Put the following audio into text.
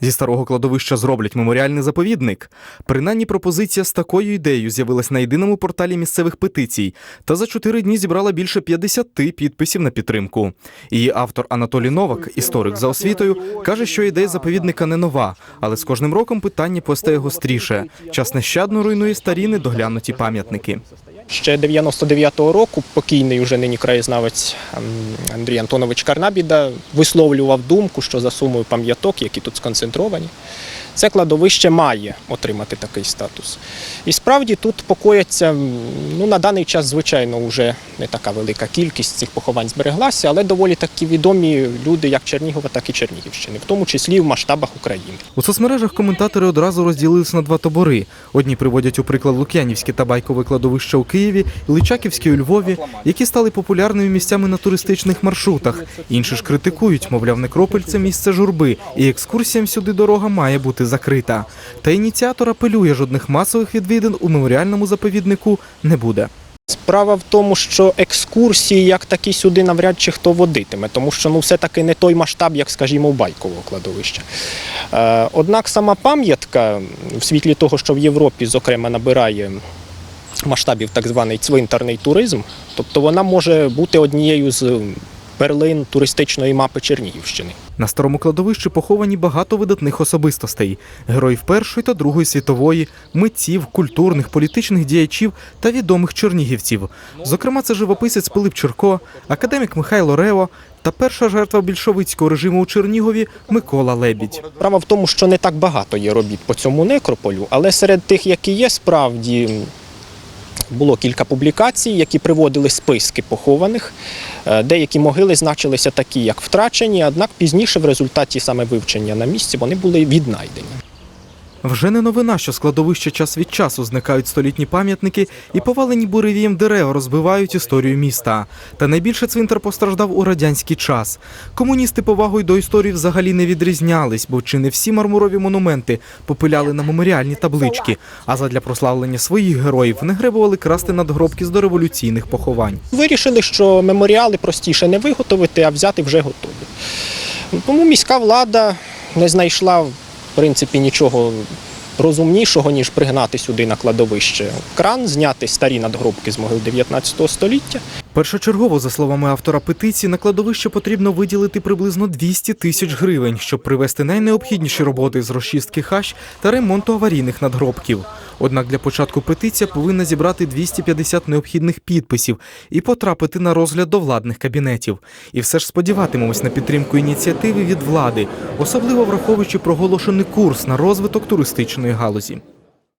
Зі старого кладовища зроблять меморіальний заповідник. Принаймні пропозиція з такою ідеєю з'явилась на єдиному порталі місцевих петицій та за чотири дні зібрала більше 50 підписів на підтримку. Її автор Анатолій Новак, історик за освітою, каже, що ідея заповідника не нова, але з кожним роком питання постає гостріше. Час нещадно руйнує старі недоглянуті пам'ятники. Ще 99-го року покійний уже нині краєзнавець ем, Андрій Антонович Карнабіда висловлював думку, що за сумою пам'яток, які тут сконцентровані, це кладовище має отримати такий статус. І справді тут покояться ну, на даний час, звичайно, вже не така велика кількість цих поховань збереглася, але доволі такі відомі люди, як Чернігова, так і Чернігівщини, в тому числі в масштабах України. У соцмережах коментатори одразу розділились на два табори. Одні приводять у приклад Лук'янівське та байкове кладовище у Києві і Личаківське у Львові, які стали популярними місцями на туристичних маршрутах. Інші ж критикують, мовляв, некрополь це місце журби, і екскурсіям сюди дорога має бути закрита. Та ініціатор апелює, жодних масових відвідин у меморіальному заповіднику не буде. Справа в тому, що екскурсії як такі сюди навряд чи хто водитиме, тому що ну все-таки не той масштаб, як, скажімо, байкового кладовища. Е, однак сама пам'ятка, в світлі того, що в Європі, зокрема, набирає масштабів так званий цвинтарний туризм, тобто вона може бути однією з перлин туристичної мапи Чернігівщини. На старому кладовищі поховані багато видатних особистостей: героїв Першої та Другої світової, митців, культурних, політичних діячів та відомих чернігівців. Зокрема, це живописець Пилип Черко, академік Михайло Рево та перша жертва більшовицького режиму у Чернігові Микола Лебідь. Справа в тому, що не так багато є робіт по цьому некрополю, але серед тих, які є, справді було кілька публікацій, які приводили списки похованих. Е, Деякі могили значилися такі, як втрачені, однак пізніше, в результаті саме вивчення на місці, вони були віднайдені. Вже не новина, що складовище час від часу зникають столітні пам'ятники і повалені буревієм дерева розбивають історію міста. Та найбільше цвинтар постраждав у радянський час. Комуністи повагою до історії взагалі не відрізнялись, бо чи не всі мармурові монументи попиляли на меморіальні таблички, а задля прославлення своїх героїв не гребували красти надгробки з дореволюційних поховань. Вирішили, що меморіали простіше не виготовити, а взяти вже готові. Тому міська влада не знайшла в принципі нічого розумнішого, ніж пригнати сюди на кладовище кран, зняти старі надгробки з могил 19 століття. Першочергово, за словами автора петиції, на кладовище потрібно виділити приблизно 200 тисяч гривень, щоб привести найнеобхідніші роботи з розчистки хащ та ремонту аварійних надгробків. Однак для початку петиція повинна зібрати 250 необхідних підписів і потрапити на розгляд до владних кабінетів. І все ж сподіватимемось на підтримку ініціативи від влади, особливо враховуючи проголошений курс на розвиток туристичної галузі.